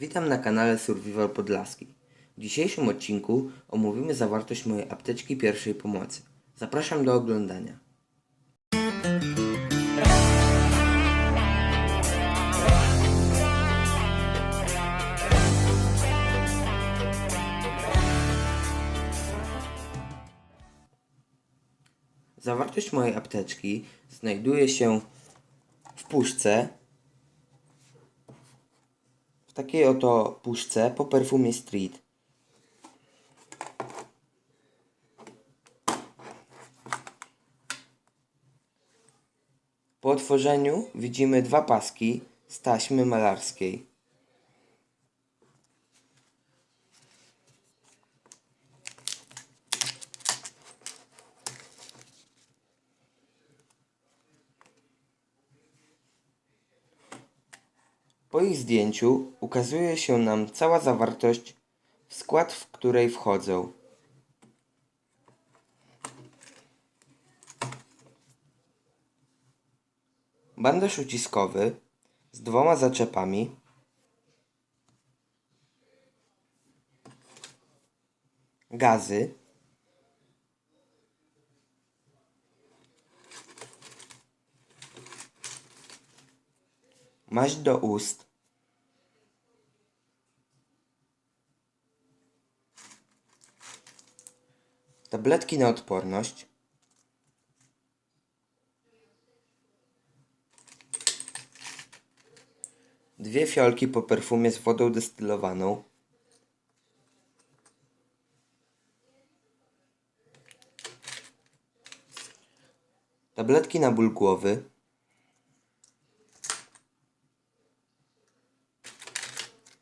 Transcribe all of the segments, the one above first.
Witam na kanale Survival Podlaski. W dzisiejszym odcinku omówimy zawartość mojej apteczki pierwszej pomocy. Zapraszam do oglądania. Zawartość mojej apteczki znajduje się w puszce w takiej oto puszce po perfumie Street. Po otworzeniu widzimy dwa paski z taśmy malarskiej. Po ich zdjęciu ukazuje się nam cała zawartość, w skład w której wchodzą. Bandaż uciskowy z dwoma zaczepami, gazy, maść do ust, tabletki na odporność, dwie fiolki po perfumie z wodą destylowaną, tabletki na ból głowy,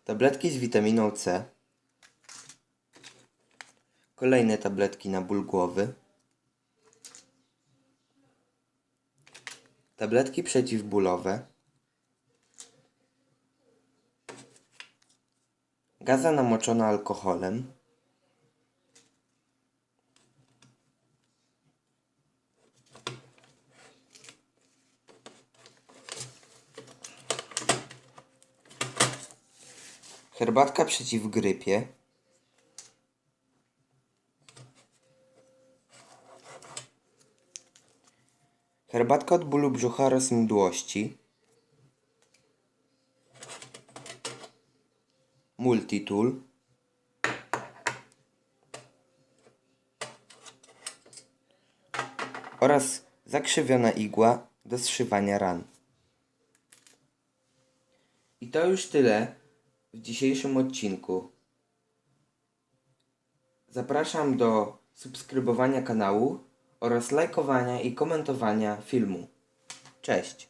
tabletki z witaminą C, kolejne tabletki na ból głowy, tabletki przeciwbólowe, gaza namoczona alkoholem, herbatka przeciw grypie, herbatka od bólu brzucha oraz mdłości, multitool, oraz zakrzywiona igła do zszywania ran. I to już tyle w dzisiejszym odcinku. Zapraszam do subskrybowania kanału oraz lajkowania i komentowania filmu. Cześć!